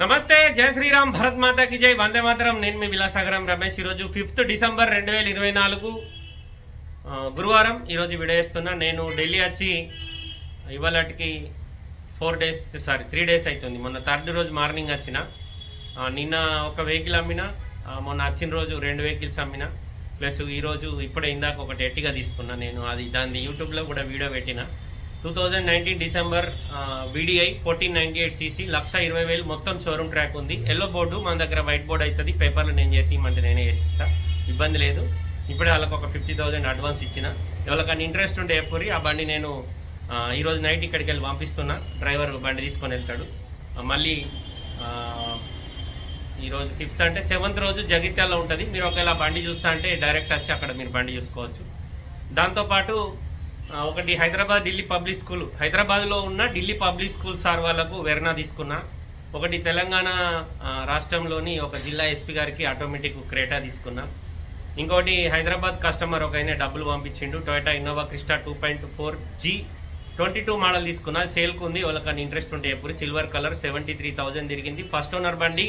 నమస్తే జయ శ్రీరామ్ భరత్ మాతాకి జై. వందే మాతరం. నేను మీ విలాసాగరం రమేష్. ఈరోజు ఫిఫ్త్ డిసెంబర్ రెండు వేల ఇరవై నాలుగు గురువారం. ఈరోజు విడేస్తున్నా. నేను ఢిల్లీ వచ్చి ఇవాళకి four days sorry three days అవుతుంది మొన్న థర్డ్ రోజు మార్నింగ్ వచ్చిన. నిన్న ఒక వెహికల్ అమ్మిన మొన్న వచ్చిన రోజు రెండు వెహికల్స్ అమ్మిన. ప్లస్ ఈరోజు ఇప్పుడే ఇందాక ఒకటి ఎట్టిగా తీసుకున్నా నేను. అది దాన్ని యూట్యూబ్లో కూడా వీడియో పెట్టిన. Two thousand nineteen December V D I fourteen ninety eight C C లక్ష ఇరవై వేలు మొత్తం షోరూమ్ ట్రాక్ ఉంది. ఎల్లో బోర్డు మన దగ్గర వైట్ బోర్డు అవుతుంది పేపర్లు నేను చేసి ఇమ్మంటే నేనే చేసిస్తాను ఇబ్బంది లేదు. ఇప్పుడే వాళ్ళకి ఒక ఫిఫ్టీ థౌజండ్ అడ్వాన్స్ ఇచ్చిన. ఎవరికైనా ఇంట్రెస్ట్ ఉంటే ఎప్పుడు ఆ బండి నేను ఈరోజు నైట్ ఇక్కడికి వెళ్ళి పంపిస్తున్నా. డ్రైవర్ బండి తీసుకొని వెళ్తాడు. మళ్ళీ ఈరోజు ఫిఫ్త్ అంటే సెవెంత్ రోజు జగిత్యాలలో ఉంటుంది. మీరు ఒకవేళ బండి చూస్తా అంటే డైరెక్ట్ వచ్చి అక్కడ మీరు బండి చూసుకోవచ్చు. దాంతోపాటు ఒకటి హైదరాబాద్ ఢిల్లీ పబ్లిక్ స్కూల్. హైదరాబాద్లో ఉన్న ఢిల్లీ పబ్లిక్ స్కూల్ సార్ వాళ్ళకు వెర్నా తీసుకున్నా. ఒకటి తెలంగాణ రాష్ట్రంలోని ఒక జిల్లా ఎస్పీ గారికి ఆటోమేటిక్ క్రేటా తీసుకున్నా. ఇంకోటి హైదరాబాద్ కస్టమర్ ఒక ఆయన డబ్బులు పంపించిండు. Toyota Innova Crysta two point four G twenty two model తీసుకున్నా. సేల్కు ఉంది వాళ్ళకి ఇంట్రెస్ట్ ఉంటే ఎప్పుడు silver colour seventy three thousand తిరిగింది. ఫస్ట్ ఓనర్ బండి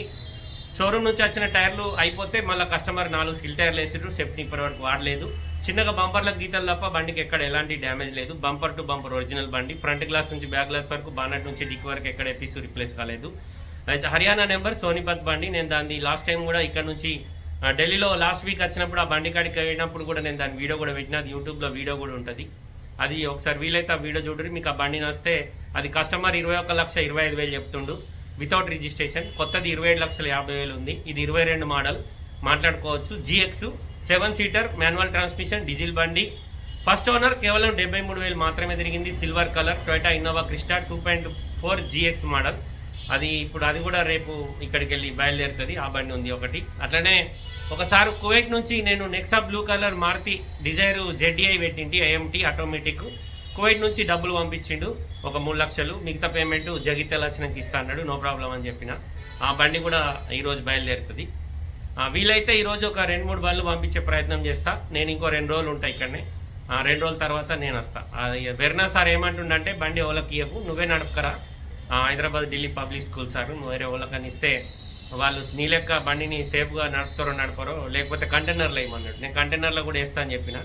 షోరూమ్ నుంచి వచ్చిన టైర్లు అయిపోతే మళ్ళీ కస్టమర్ నాలుగు సిల్ టైర్లు వేసారు సెఫ్టీ ఇప్పటి వరకు వాడలేదు. చిన్నగా బంపర్ల గీతలు తప్ప బండికి ఎక్కడ ఎలాంటి డ్యామేజ్ లేదు. బంపర్ టు బంపర్ ఒరిజినల్ బండి. ఫ్రంట్ గ్లాస్ నుంచి బ్యాక్ గ్లాస్ వరకు బానట్ నుంచి డిక్ వరకు ఎక్కడ ఎపిసు రిప్లేస్ కాలేదు. అయితే హర్యానా నెంబర్ సోనిపత్ బండి. నేను దాన్ని లాస్ట్ టైం కూడా ఇక్కడ నుంచి ఢిల్లీలో లాస్ట్ వీక్ వచ్చినప్పుడు ఆ బండి కాడికి వెళ్ళినప్పుడు కూడా నేను దాని వీడియో కూడా పెట్టిన. అది యూట్యూబ్లో వీడియో కూడా ఉంటుంది. అది ఒకసారి వీలైతే ఆ వీడియో చూడండి మీకు ఆ బండి నస్తే అది కస్టమర్ ఇరవై ఒక లక్ష ఇరవై ఐదు వేలు చెప్తుండు. వితౌట్ రిజిస్ట్రేషన్ కొత్తది ఇరవై ఏడు లక్షల యాభై వేలు ఉంది. ఇది ఇరవై రెండు మోడల్. మాట్లాడుకోవచ్చు. G X seven seater manual transmission diesel బండి. ఫస్ట్ ఓనర్ కేవలం డెబ్బై మూడు వేలు మాత్రమే తిరిగింది. Silver colour Toyota Innova Crysta two point four G X model. అది ఇప్పుడు అది కూడా రేపు ఇక్కడికి వెళ్ళి బయలుదేరుతుంది. ఆ బండి ఉంది ఒకటి. అట్లనే ఒకసారి కువైట్ నుంచి నేను Nexa blue colour Maruti Dzire Z D I పెట్టింటి I M T automatic Kuwait నుంచి డబ్బులు పంపించిండు. ఒక మూడు లక్షలు మిగతా పేమెంట్ జగిత్యాల వచ్చినాక ఇస్తా అన్నాడు నో ప్రాబ్లం అని చెప్పిన. ఆ బండి కూడా ఈరోజు బయలుదేరుతుంది. వీలైతే ఈరోజు ఒక రెండు మూడు బండ్లు పంపించే ప్రయత్నం చేస్తా. నేను ఇంకో రెండు రోజులు ఉంటాయి ఇక్కడనే. రెండు రోజుల తర్వాత నేను వస్తా. వెర్నా సార్ ఏమంటుండంటే బండి ఓలకి ఇవ్వకు నువ్వే నడపకరా. Hyderabad Delhi Public School sir నువ్వు వేరే ఓలకని ఇస్తే వాళ్ళు నీ లెక్క బండిని సేఫ్గా నడుపుతారో నడపరో లేకపోతే కంటైనర్లో వేయమన్నాడు. నేను కంటైనర్లో కూడా వేస్తా అని చెప్పిన.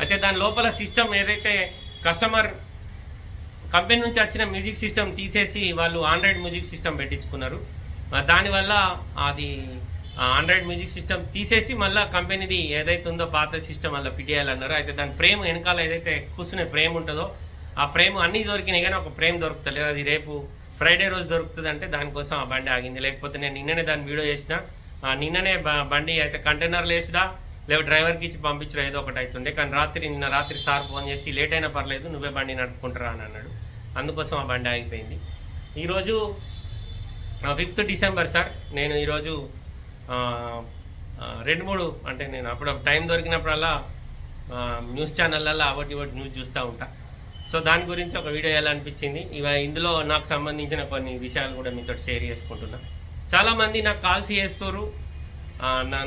అయితే దాని లోపల సిస్టమ్ ఏదైతే కస్టమర్ కంపెనీ నుంచి వచ్చిన మ్యూజిక్ సిస్టమ్ తీసేసి వాళ్ళు ఆండ్రాయిడ్ మ్యూజిక్ సిస్టమ్ పెట్టించుకున్నారు. దానివల్ల అది ఆండ్రాయిడ్ మ్యూజిక్ సిస్టమ్ తీసేసి మళ్ళీ కంపెనీది ఏదైతే ఉందో పాత సిస్టమ్ అలా ఫిట్ చేయాలన్నారు అయితే దాని ఫ్రేమ్ వెనకాల ఏదైతే కూర్చునే ఫ్రేమ్ ఉంటుందో ఆ ఫ్రేమ్ అన్నీ దొరికినాయి కానీ ఒక ఫ్రేమ్ దొరుకుతలేదు. అది రేపు ఫ్రైడే రోజు దొరుకుతుంది అంటే దానికోసం ఆ బండి ఆగింది. లేకపోతే నేను నిన్ననే దాని వీడియో చేసిన. నిన్ననే బండి అయితే కంటైనర్లు వేసుడా లేవు డ్రైవర్కి ఇచ్చి పంపించడం ఏదో ఒకటి అవుతుంది కానీ రాత్రి నిన్న రాత్రి సార్ ఫోన్ చేసి లేట్ అయినా పర్లేదు నువ్వే బండి నడుపుకుంటారా అని అన్నాడు. అందుకోసం ఆ బండి ఆగిపోయింది. ఈరోజు ఫిఫ్త్ డిసెంబర్ సార్ నేను ఈరోజు రెండు మూడు అంటే నేను అప్పుడు టైం దొరికినప్పుడల్లా న్యూస్ ఛానళ్ళల్లో అవటి ఇవటి న్యూస్ చూస్తూ ఉంటా. సో దాని గురించి ఒక వీడియో వేయాలనిపించింది ఇవ ఇందులో నాకు సంబంధించిన కొన్ని విషయాలు కూడా మీతో షేర్ చేసుకుంటున్నా. చాలామంది నాకు కాల్స్ చేస్తారు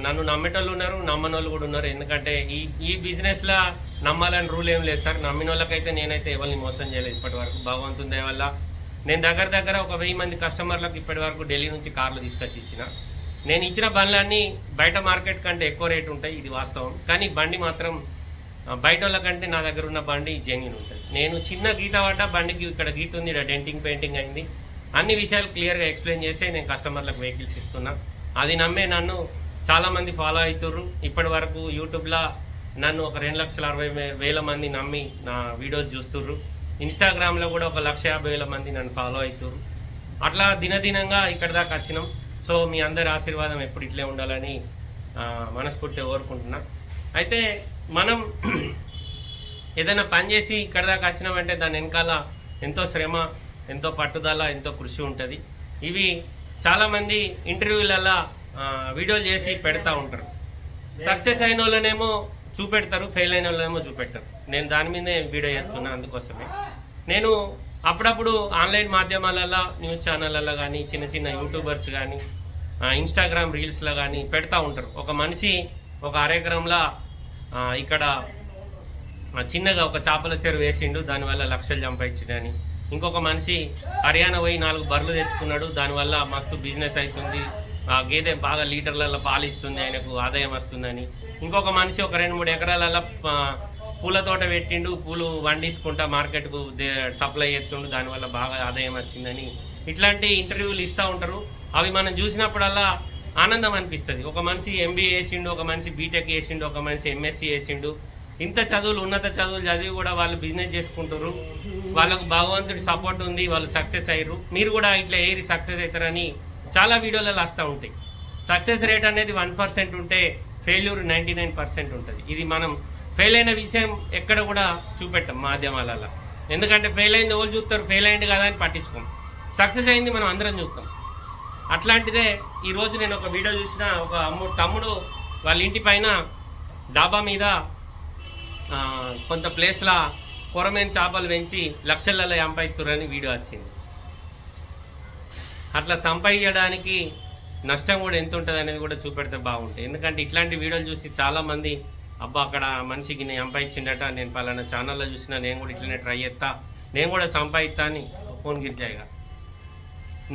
నన్ను నమ్మేటోళ్ళు ఉన్నారు నమ్మనోళ్ళు కూడా ఉన్నారు. ఎందుకంటే ఈ ఈ బిజినెస్లో నమ్మాలని రూల్ ఏం లేదు సార్. నమ్మిన వాళ్ళకైతే నేనైతే ఎవరిని మోసం చేయలేదు ఇప్పటి వరకు భగవంతుని దయ వల్ల నేను దగ్గర దగ్గర ఒక వెయ్యి మంది కస్టమర్లకు ఇప్పటి వరకు ఢిల్లీ నుంచి కార్లు తీసుకొచ్చి ఇచ్చిన. నేను ఇచ్చిన బండ్లన్నీ బయట మార్కెట్ కంటే ఎక్కువ రేటు ఉంటాయి ఇది వాస్తవం. కానీ బండి మాత్రం బయట వాళ్ళకంటే నా దగ్గర ఉన్న బండి జెన్యున్ ఉంటుంది. నేను చిన్న గీత పడ్డ బండికి ఇక్కడ గీత ఉంది ఇక్కడ డెంటింగ్ పెయింటింగ్ అయింది. అన్ని విషయాలు క్లియర్గా ఎక్స్ప్లెయిన్ చేసి నేను కస్టమర్లకు వెహికల్స్ ఇస్తున్నా. అది నమ్మే నన్ను చాలామంది ఫాలో అవుతుర్రు. ఇప్పటి వరకు యూట్యూబ్లో నన్ను ఒక రెండు లక్షల అరవై వేల మంది నమ్మి నా వీడియోస్ చూస్తుర్రు. ఇన్స్టాగ్రామ్లో కూడా ఒక లక్ష యాభై వేల మంది నన్ను ఫాలో అవుతుర్రు అట్లా దినదినంగా ఇక్కడ దాకా వచ్చినాం. సో మీ అందరి ఆశీర్వాదం ఎప్పుడు ఇట్లే ఉండాలని ఆ, మనస్ఫూర్తిగా కోరుకుంటున్నా. అయితే మనం ఏదైనా పని చేసి ఇక్కడ దాకా వచ్చినామంటే దాని వెనకాల ఎంతో శ్రమ ఎంతో పట్టుదల ఎంతో కృషి ఉంటుంది. ఇవి చాలామంది ఇంటర్వ్యూలలో వీడియోలు చేసి పెడతా ఉంటారు. సక్సెస్ అయిన వాళ్ళనేమో చూపెడతారు ఫెయిల్ అయిన వాళ్ళేమో చూపెడతారు. నేను దాని మీదే వీడియో చేస్తున్నా అందుకోసమే. నేను అప్పుడప్పుడు ఆన్లైన్ మాధ్యమాలలో న్యూస్ ఛానళ్ళలో కానీ చిన్న చిన్న యూట్యూబర్స్ కానీ ఇన్స్టాగ్రామ్ రీల్స్లో కానీ పెడతా ఉంటారు. ఒక మనిషి ఒక అరెకరంలో ఇక్కడ చిన్నగా ఒక చేపల చెరువు వేసిండు దానివల్ల లక్షలు సంపాదించడని ఇంకొక మనిషి హర్యానా పోయి నాలుగు బర్రెలు తెచ్చుకున్నాడు దానివల్ల మస్తు బిజినెస్ అవుతుంది. ఆ గేదె బాగా లీటర్లలో పాలు ఇస్తుంది ఆయనకు ఆదాయం వస్తుందని. ఇంకొక మనిషి ఒక రెండు మూడు ఎకరాలలో పూల తోట పెట్టిండు పూలు వండించుకుంటా మార్కెట్కు సప్లై చేస్తుండు దానివల్ల బాగా ఆదాయం వచ్చిందని. ఇట్లాంటి ఇంటర్వ్యూలు ఇస్తూ ఉంటారు. అవి మనం చూసినప్పుడల్లా ఆనందం అనిపిస్తుంది. ఒక మనిషి ఎంబీఏ చేసిండు ఒక మనిషి బీటెక్ చేసిండు ఒక మనిషి ఎంఎస్సీ చేసిండు. ఇంత చదువులు ఉన్నత చదువులు చదివి కూడా వాళ్ళు బిజినెస్ చేసుకుంటారు వాళ్ళకు భగవంతుడి సపోర్ట్ ఉంది వాళ్ళు సక్సెస్ అయ్యారు మీరు కూడా ఇట్లా ఏరి సక్సెస్ అవుతారని చాలా వీడియోలలో వస్తూ ఉంటాయి. సక్సెస్ రేట్ అనేది వన్ పర్సెంట్ ఉంటే ఫెయిల్యూర్ నైంటీ నైన్ పర్సెంట్ ఉంటుంది. ఇది మనం ఫెయిల్ అయిన విషయం ఎక్కడ కూడా చూపెట్టాం మాధ్యమాలలో. ఎందుకంటే ఫెయిల్ అయింది ఎవరు చూస్తారు? ఫెయిల్ అయింది కదా అని పట్టించుకోం. సక్సెస్ అయింది మనం అందరం చూస్తాం. అట్లాంటిదే ఈరోజు నేను ఒక వీడియో చూసిన ఒక అమ్ము తమ్ముడు వాళ్ళ ఇంటి పైన డాబా మీద కొంత ప్లేస్లో కొరమైన చేపలు పెంచి లక్షలలో సంపాదిస్తురని వీడియో వచ్చింది. అట్లా సంపాదించడానికి నష్టం కూడా ఎంత ఉంటుంది అనేది కూడా చూపెడితే బాగుంటుంది. ఎందుకంటే ఇట్లాంటి వీడియోలు చూసి చాలామంది అబ్బా అక్కడ మనిషికి నేను సంపాదించిండట నేను పలానా ఛానల్లో చూసినా నేను కూడా ఇట్లనే ట్రై చేస్తా నేను కూడా సంపాదిస్తా అని ఫోన్ గిరిజాయిగా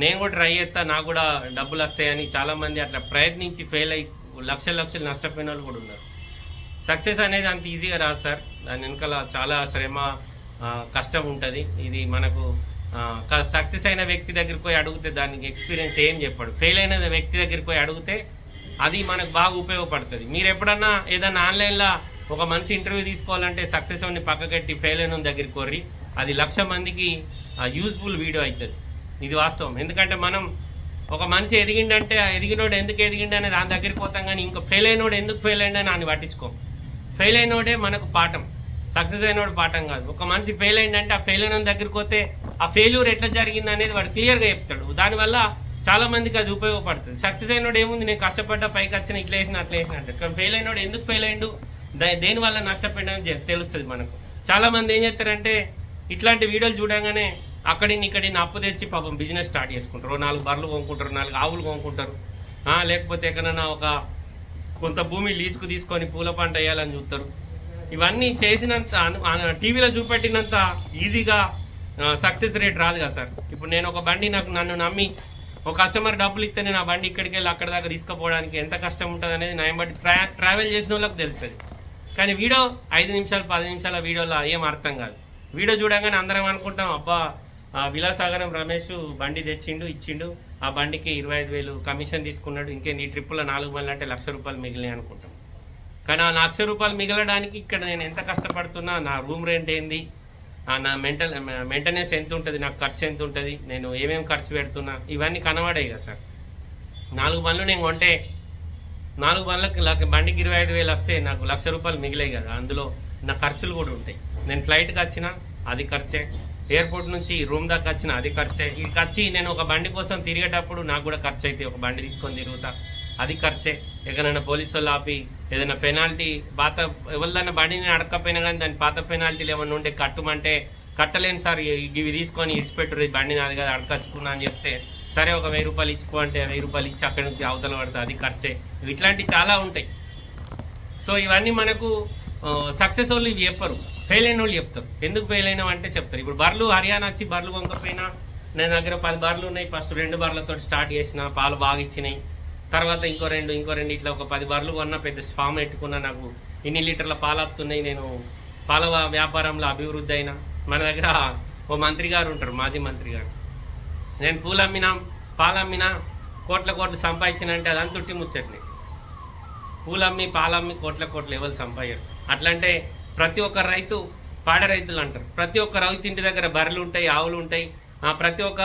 నేను కూడా ట్రై చేస్తా నాకు కూడా డబ్బులు వస్తాయని చాలామంది అట్లా ప్రయత్నించి ఫెయిల్ అయ్యి లక్షల లక్షలు నష్టపోయిన వాళ్ళు కూడా ఉన్నారు. సక్సెస్ అనేది అంత ఈజీగా రాదు సార్. దాని వెనకాల చాలా శ్రమ కష్టం ఉంటుంది. ఇది మనకు సక్సెస్ అయిన వ్యక్తి దగ్గరికి పోయి అడిగితే దానికి ఎక్స్పీరియన్స్ ఏం చెప్పాడు. ఫెయిల్ అయిన వ్యక్తి దగ్గరికి పోయి అడిగితే అది మనకు బాగా ఉపయోగపడుతుంది. మీరు ఎప్పుడన్నా ఏదన్నా ఆన్లైన్లో ఒక మనిషి ఇంటర్వ్యూ తీసుకోవాలంటే సక్సెస్ అని పక్కకెట్టి ఫెయిల్ అయిన దగ్గరికి కోరి అది లక్ష మందికి యూస్ఫుల్ వీడియో అవుతుంది ఇది వాస్తవం. ఎందుకంటే మనం ఒక మనిషి ఎదిగిండంటే ఆ ఎదిగినోడు ఎందుకు ఎదిగిండని దాని దగ్గరికి పోతాం కానీ ఇంకా ఫెయిల్ అయినోడు ఎందుకు ఫెయిల్ అయిండని అని పట్టించుకోం. ఫెయిల్ అయినోడే మనకు పాఠం. సక్సెస్ అయినోడు పాఠం కాదు. ఒక మనిషి ఫెయిల్ అయిందంటే ఆ ఫెయిల్ అయిన దగ్గరికి పోతే ఆ ఫెయిల్యూర్ ఎట్లా జరిగింది అనేది వాడు క్లియర్గా చెప్తాడు. దానివల్ల చాలా మందికి అది ఉపయోగపడుతుంది. సక్సెస్ అయినోడు ఏముంది? నేను కష్టపడ్డా పైకి వచ్చిన ఇట్లా వేసిన అట్లా వేసిన అంటే కానీ ఫెయిల్ అయినోడు ఎందుకు ఫెయిల్ అయ్యిండు దేని వల్ల నష్టపోయినా తెలుస్తుంది మనకు. చాలా మంది ఏం చేస్తారంటే ఇట్లాంటి వీడియోలు చూడగానే అక్కడి ఇక్కడి అప్పు తెచ్చి పాపం బిజినెస్ స్టార్ట్ చేసుకుంటారు. నాలుగు బర్రెలు కొనుక్కుంటారు నాలుగు ఆవులు కొనుక్కుంటారు. లేకపోతే ఎక్కడన్నా ఒక కొంత భూమి లీజుకు తీసుకొని పూల పంట వేయాలని చూస్తారు. ఇవన్నీ చేసినంత టీవీలో చూపెట్టినంత ఈజీగా సక్సెస్ రేట్ రాదు కదా సార్. ఇప్పుడు నేను ఒక బండి నాకు నన్ను నమ్మి ఒక కస్టమర్ డబ్బులు ఇస్తే నేను ఆ బండి ఇక్కడికి వెళ్ళి అక్కడ దాకా తీసుకుపోవడానికి ఎంత కష్టం ఉంటుంది అనేది నేను బట్టి ట్రా ట్రావెల్ చేసిన వాళ్ళకి తెలుస్తుంది. కానీ వీడియో ఐదు నిమిషాలు పది నిమిషాల వీడియోలో ఏం అర్థం కాదు. వీడియో చూడగానే అందరం అనుకుంటాం అబ్బా ఆ విలాసాగరం రమేష్ బండి తెచ్చిండు ఇచ్చిండు. ఆ బండికి ఇరవై ఐదు వేలు కమిషన్ తీసుకున్నాడు. ఇంకేంది ఈ ట్రిప్పులో నాలుగు వందలు అంటే లక్ష రూపాయలు మిగిలినాయి అనుకుంటాం. కానీ ఆ లక్ష రూపాయలు మిగలడానికి ఇక్కడ నేను ఎంత కష్టపడుతున్నా నా రూమ్ రెంట్ ఏంది? నా మెంటల్ మెయింటెనెన్స్ ఎంత ఉంటుంది నాకు ఖర్చు ఎంత ఉంటుంది నేను ఏమేమి ఖర్చు పెడుతున్నా ఇవన్నీ కనబడాయి కదా సార్. నాలుగు బండ్లు నేను కొంటే నాలుగు బండ్లకి బండికి ఇరవై ఐదు వేలు వస్తే నాకు లక్ష రూపాయలు మిగిలాయి కదా అందులో నా ఖర్చులు కూడా ఉంటాయి. నేను ఫ్లైట్కి వచ్చినా అది ఖర్చే. ఎయిర్పోర్ట్ నుంచి రూమ్ దాకా వచ్చిన అది ఖర్చే. ఈ ఖర్చు నేను ఒక బండి కోసం తిరిగేటప్పుడు నాకు కూడా ఖర్చు అయితే ఒక బండి తీసుకొని తిరుగుతా. అది ఖర్చే. ఎక్కడైనా పోలీసు వాళ్ళు ఆపి ఏదైనా పెనాల్టీ పాత ఎవరిదైనా బండిని అడగకపోయినా కానీ దాని పాత పెనాల్టీలు ఏమైనా ఉంటే కట్టమంటే కట్టలేను సార్ ఇవి తీసుకొని ఇడిచిపెట్టురు ఈ బండి నాది కదా అడగచ్చుకున్నా అని చెప్తే సరే ఒక వెయ్యి రూపాయలు ఇచ్చుకో అంటే వెయ్యి రూపాయలు ఇచ్చి అక్కడి నుంచి అవతల పడుతుంది అది ఖర్చే. ఇట్లాంటివి చాలా ఉంటాయి. సో ఇవన్నీ మనకు సక్సెస్ వాళ్ళు ఇవి చెప్పరు. ఫెయిల్ అయిన వాళ్ళు చెప్తారు. ఎందుకు ఫెయిల్ అయినావు అంటే చెప్తారు. ఇప్పుడు బర్లు హర్యానా వచ్చి బర్లు కొంకపోయినా నా దగ్గర పది బర్లు ఉన్నాయి ఫస్ట్ రెండు బర్లతో స్టార్ట్ చేసిన పాలు బాగా ఇచ్చినాయి. తర్వాత ఇంకో రెండు ఇంకో రెండు ఇట్లా ఒక పది బర్లు కొన్నా పెద్ద ఫామ్ పెట్టుకున్నా నాకు ఇన్ని లీటర్ల పాలు వస్తున్నాయి నేను. పాల వ్యాపారంలో అభివృద్ధి అయినా. మన దగ్గర ఓ మంత్రి గారు ఉంటారు మాజీ మంత్రి గారు. నేను పూలు అమ్మినా పాలు అమ్మినా కోట్ల కోట్లు సంపాదించిన అంటే అదంతా తుట్టి ముచ్చట్ని పూలమ్మి పాలమ్మి కోట్ల కోట్లు ఎవరు సంపాదారు అట్లంటే ప్రతి ఒక్క రైతు పాడ రైతులు అంటారు. ప్రతి ఒక్క రైతు ఇంటి దగ్గర బర్రెలు ఉంటాయి ఆవులు ఉంటాయి. ప్రతి ఒక్క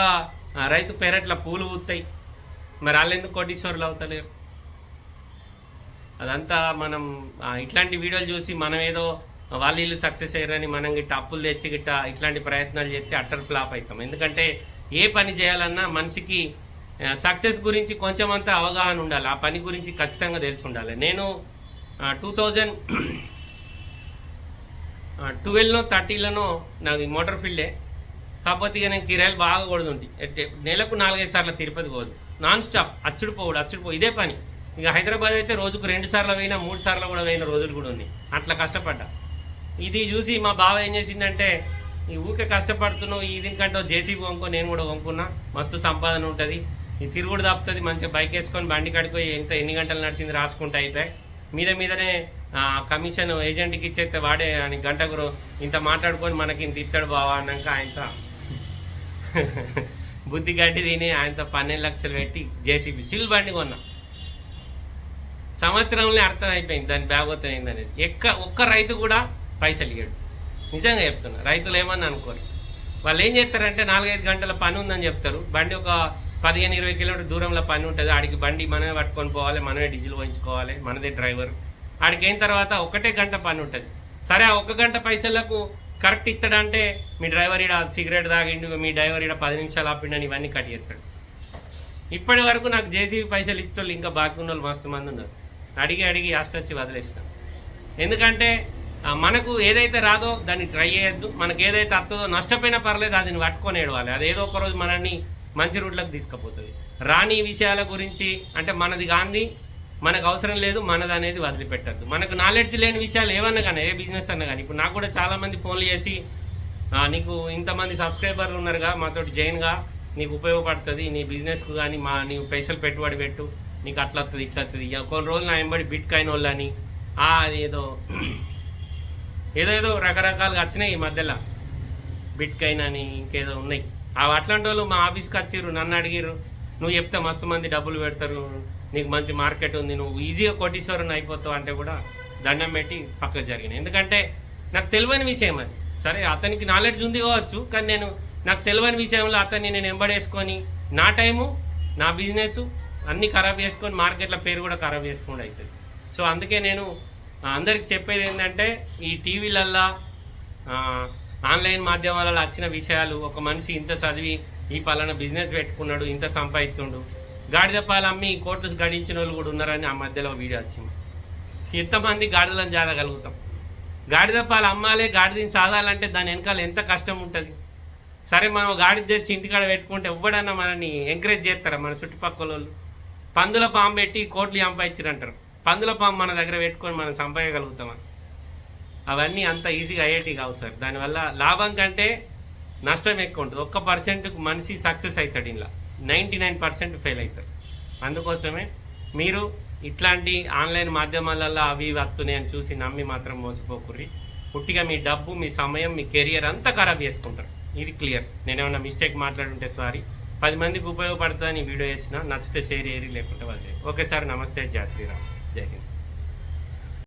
రైతు పెరట్ల పూలు పూస్తాయి మరి వాళ్ళు ఎందుకు కోటీశ్వరులు అవుతలేరు? అదంతా మనం ఇట్లాంటి వీడియోలు చూసి మనం ఏదో వాళ్ళు వీళ్ళు సక్సెస్ అయ్యారని మనం గిట్ట అప్పులు తెచ్చి గిట్ట ఇట్లాంటి ప్రయత్నాలు చేస్తే అట్టర్ ఫ్లాప్ అవుతాం. ఎందుకంటే ఏ పని చేయాలన్నా మనిషికి సక్సెస్ గురించి కొంచెం అంతా అవగాహన ఉండాలి. ఆ పని గురించి ఖచ్చితంగా తెలిసి ఉండాలి. నేను టూ థౌజండ్ ట్వెల్వ్లో థర్టీలోనో నాకు ఈ మోటార్ ఫీల్డే. కాకపోతే ఇక నేను కిరాయిలు బాగా కొడుతుంటి. నెలకు నాలుగైదు సార్లు తిరుపతి పోదు. నాన్ స్టాప్ అచ్చుడు పోవుడు అచ్చుడు పో ఇదే పని. ఇక హైదరాబాద్ అయితే రోజుకు రెండు సార్లు పోయినా మూడు సార్లు కూడా పోయిన రోజులు కూడా ఉంది. అట్లా కష్టపడ్డా. ఇది చూసి మా బావ ఏం చేసిందంటే ఈ ఊకే కష్టపడుతున్నావు ఇది దీనికంటే జేసీబీ వంకో నేను కూడా వంకున్నా మస్తు సంపాదన ఉంటుంది. ఈ తిరుగుడు తప్పుతుంది మంచిగా బైక్ వేసుకొని బండి కడుకొని ఎంత ఎన్ని గంటలు నడిచింది రాసుకుంటా అయిపోయి. మీద మీదనే ఆ, కమిషన్ ఏజెంట్కి ఇచ్చేస్తే వాడే అని గంటకు ఇంత మాట్లాడుకొని మనకి ఇంత ఇస్తాడు బావా అన్నాక ఆయనతో బుద్ధి గడ్డి తిని ఆయనతో పన్నెండు లక్షలు పెట్టి జేసీబీ సిల్ బండి కొన్నా. సంవత్సరంలో అర్థం అయిపోయింది దాని బ్యాగోతం ఏందనేది. ఎక్క ఒక్క రైతు కూడా పైసలు ఇవ్వడు నిజంగా చెప్తున్నా రైతులు ఏమని అనుకోరు. వాళ్ళు ఏం చేస్తారంటే నాలుగైదు గంటల పని ఉందని చెప్తారు. బండి ఒక పదిహేను ఇరవై కిలోమీటర్ దూరంలో పని ఉంటుంది. ఆడికి బండి మనమే పట్టుకొని పోవాలి మనమే డీజిల్ పోయించుకోవాలి మనదే డ్రైవర్. ఆడికి అయిన తర్వాత ఒకటే గంట పని ఉంటుంది. సరే ఆ ఒక గంట పైసలకు కరెక్ట్ ఇస్తాడంటే మీ డ్రైవర్ ఈడ సిగరెట్ తాగిండు మీ డ్రైవర్ ఈడ పది నిమిషాలు ఆపిండని ఇవన్నీ కట్ చేస్తాడు. ఇప్పటి వరకు నాకు జేసీబీ పైసలు ఇచ్చోళ్ళు ఇంకా బాకీ ఉన్న వాళ్ళు మస్తు మంది ఉన్నారు. అడిగి అడిగి వచ్చి వదిలేస్తాం. ఎందుకంటే మనకు ఏదైతే రాదో దాన్ని ట్రై చేయొద్దు. మనకు ఏదైతే వస్తుందో నష్టపోయినా పర్లేదు అది పట్టుకొని ఏడవాలి. అది ఏదో ఒక రోజు మనల్ని మంచి రూట్లకు తీసుకుపోతుంది. రాని విషయాల గురించి అంటే మనది గాంధీ మనకు అవసరం లేదు మనది అనేది వదిలిపెట్టద్దు. మనకు నాలెడ్జ్ లేని విషయాలు ఏమన్నా కానీ ఏ బిజినెస్ అన్నా కానీ ఇప్పుడు నాకు కూడా చాలామంది ఫోన్లు చేసి నీకు ఇంతమంది సబ్స్క్రైబర్లు ఉన్నారుగా మాతోటి జైన్గా నీకు ఉపయోగపడుతుంది నీ బిజినెస్కు కానీ మా నీవు పైసలు పెట్టుబడి పెట్టు నీకు అట్లా వస్తుంది ఇట్లా వస్తుంది ఇక కొన్ని రోజులు నా ఎంబడి బిట్ కాయిన్ వాళ్ళని అది ఏదో ఏదో ఏదో రకరకాలుగా వచ్చినాయి ఈ మధ్యలో. బిట్ కాయిన్ అని ఇంకేదో ఉన్నాయి. అవి అట్లాంటి వాళ్ళు మా ఆఫీస్కి వచ్చిర్రు నన్ను అడిగిర్రు నువ్వు చెప్తే మస్తు మంది డబ్బులు పెడతారు నీకు మంచి మార్కెట్ ఉంది నువ్వు ఈజీగా కోటీశ్వరుని అయిపోతావు అంటే కూడా దండం పెట్టి పక్కకు జరిగినాయి ఎందుకంటే నాకు తెలియని విషయం అది. సరే అతనికి నాలెడ్జ్ ఉంది కావచ్చు కానీ నేను నాకు తెలియని విషయంలో అతన్ని నేను ఎంబడేసుకొని నా టైము నా బిజినెస్ అన్నీ ఖరాబ్ చేసుకొని మార్కెట్లో పేరు కూడా ఖరాబ్ చేసుకుండా అవుతుంది సో అందుకే నేను అందరికి చెప్పేది ఏంటంటే ఈ టీవీలల్లా ఆన్లైన్ మాధ్యమాలలో వచ్చిన విషయాలు ఒక మనిషి ఇంత చదివి ఈ పలానా బిజినెస్ పెట్టుకున్నాడు ఇంత సంపాదిస్తుండు గాడిదప్పాలు అమ్మి కోట్లు గడించిన వాళ్ళు కూడా ఉన్నారని ఆ మధ్యలో వీడియో వచ్చింది. ఎంతమంది గాడిదలను జాదగలుగుతాం గాడిదప్పాలు అమ్మాలే గాడిదని సాధాలంటే దాని వెనకాల ఎంత కష్టం ఉంటుంది? సరే మనం గాడి తెచ్చి ఇంటికాడ పెట్టుకుంటే ఎవ్వడన్నా మనని ఎంకరేజ్ చేస్తారా? మన చుట్టుపక్కల వాళ్ళు. పందుల పాము పెట్టి కోట్లు సంపాదించారంటారు. పందుల పాము మన దగ్గర పెట్టుకొని మనం సంపాదగలుగుతామా అవన్నీ అంత ఈజీగా అయ్యేటి కావు సార్. దానివల్ల లాభం కంటే నష్టం ఎక్కువ ఉంటుంది. ఒక్క పర్సెంట్కి మనిషి సక్సెస్ అవుతాడు ఇలా నైంటీ నైన్ పర్సెంట్ ఫెయిల్ అవుతారు. అందుకోసమే మీరు ఇట్లాంటి ఆన్లైన్ మాధ్యమాలలో అవి ఇవి వస్తున్నాయని చూసి నమ్మి మాత్రం మోసపోకుర్రి. పుట్టిగా మీ డబ్బు మీ సమయం మీ కెరియర్ అంతా ఖరాబ్ చేసుకుంటారు. ఇది క్లియర్. నేనేమన్నా మిస్టేక్ మాట్లాడుంటే సారీ. పది మందికి ఉపయోగపడుతుందని వీడియో చేసిన నచ్చితే షేర్ చేయరు లేకుంటే వాళ్ళు ఓకే సార్ నమస్తే. జయ శ్రీరామ్. జై హింద్.